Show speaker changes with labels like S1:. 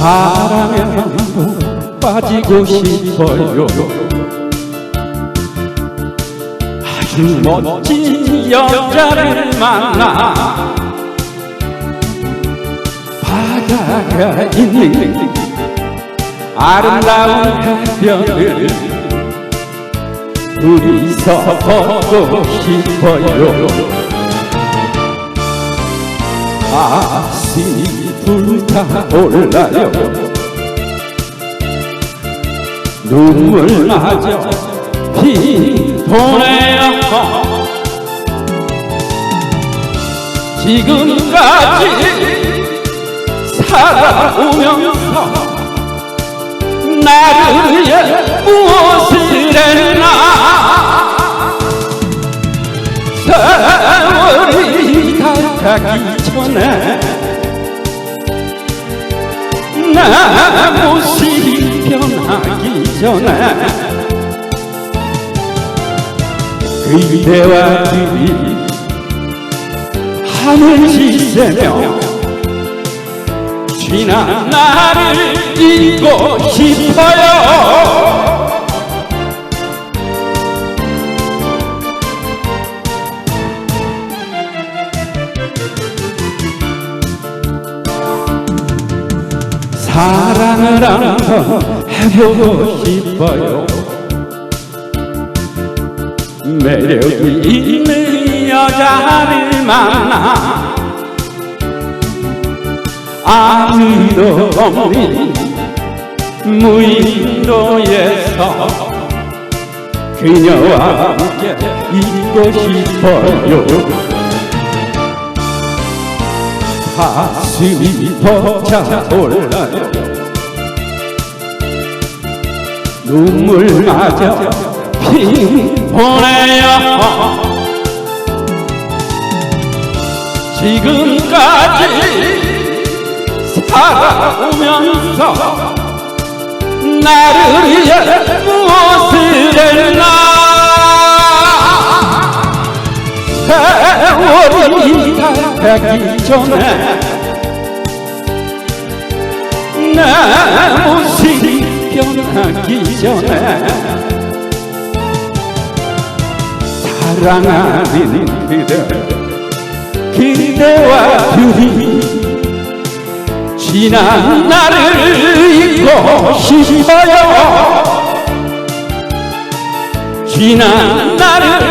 S1: 사랑에 한번 빠지고 싶어요. 아주 멋진 여자를 만나 바다가 있는 아름다운 해변을 둘이서 걷고 싶어요 가슴이 불타올라요 눈물마저 피보내요 지금까지 살아오면서 나를 무 가기 전에 나 모습이 변하기 전에 그대와 둘이 하늘 지새며 지난 나를 잊고 싶어요 사랑을 한번 해보고 싶어요. 매력이 있는 여자를 만나 아무도 없는 무인도에서 그녀와 함께 있고 싶어요 가슴이 벅차올라요. 눈물마저 핑보내요. 지금까지 살아오면서 나를 위해 무엇을 했나 전에 내 모습이 변하기 전에 사랑하는 그대 그대와 둘이 지난 나를 잊고 싶어요. 지난 나를